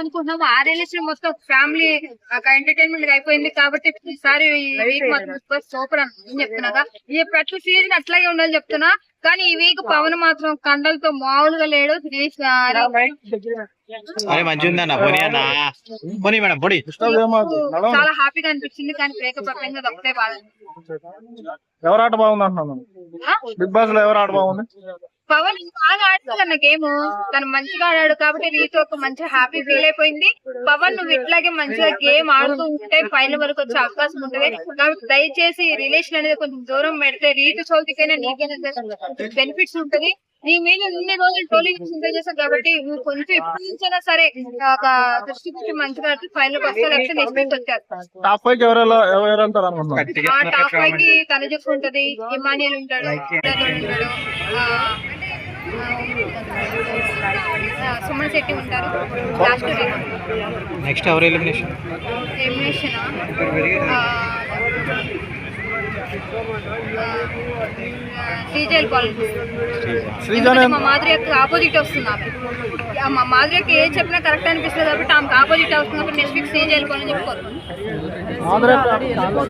అనుకుంటున్నాము ఆ రిలేషన్ మొత్తం ఫ్యామిలీ ఎంటర్టైన్మెంట్ అయిపోయింది కాబట్టి ఈసారి ఈ వీక్ మాత్రం సూపర్ అని చెప్తున్నాగా ఈ ప్రతి సీజన్ అట్లాగే ఉండాలని చెప్తున్నా. కానీ ఈ వీక్ పవన్ మాత్రం కండలతో మామూలుగా లేడు. చాలా హ్యాపీగా అనిపించింది కానీ బ్రేకప్ అయిపోయింది అది ఒకటే బాధ. ఎవరు ఆట బాగుంది అంటున్నాను? బిగ్ బాస్లో ఎవరు ఆట బాగుంది? పవన్ బాగా ఆడుతుంది అన్న గేమ్. తను మంచిగా ఆడాడు కాబట్టి రీతు ఒక మంచి హ్యాపీ ఫీల్ అయిపోయింది. పవన్ నువ్వు ఇట్లాగే మంచిగా గేమ్ ఆడుతూ ఉంటే ఫైనల్ వరకు వచ్చే అవకాశం ఉంటుంది. కాబట్టి దయచేసి రిలేషన్ అనేది కొంచెం దూరం పెడితే రీతు చౌతికైనా నీకైనా బెనిఫిట్స్ ఉంటది. నీ మీద ఇన్ని రోజులు ట్రోలింగ్ ఉంటాయి చేసావు కాబట్టి నువ్వు కొంచెం ఎప్పటి నుంచైనా సరే ఒక దృష్టి పెట్టి మంచిగా ఫైనల్ వస్తా లేకపోతే నెక్స్ట్ వీక్ వచ్చారు టాప్ ఫైవ్ టాప్ ఫైవ్కి తనజకు ఉంటది ఇమానియల్ ఉంటాడు ఉంటాడు ఆ, ఆ, సుమన్ శెట్టి ఉంటారు. లాస్ట్ నెక్స్ట్ ఎవరు ఎలిమినేషన్ ఎలిమినేషన్ శ్రీజైల్ కాలేజ్ శ్రీజానే మా మాధురి యొక్క ఆపోజిట్ వస్తుంది ఆమె. మా మాధురి యొక్క ఏం చెప్పినా కరెక్ట్ అనిపిస్తుంది కాబట్టి ఆమెకు ఆపోజిట్ వస్తుంది కాబట్టి నెక్స్ట్ వీక్ శ్రీజైల్ కాలేజ్ చెప్పుకోరు ఆంధ్ర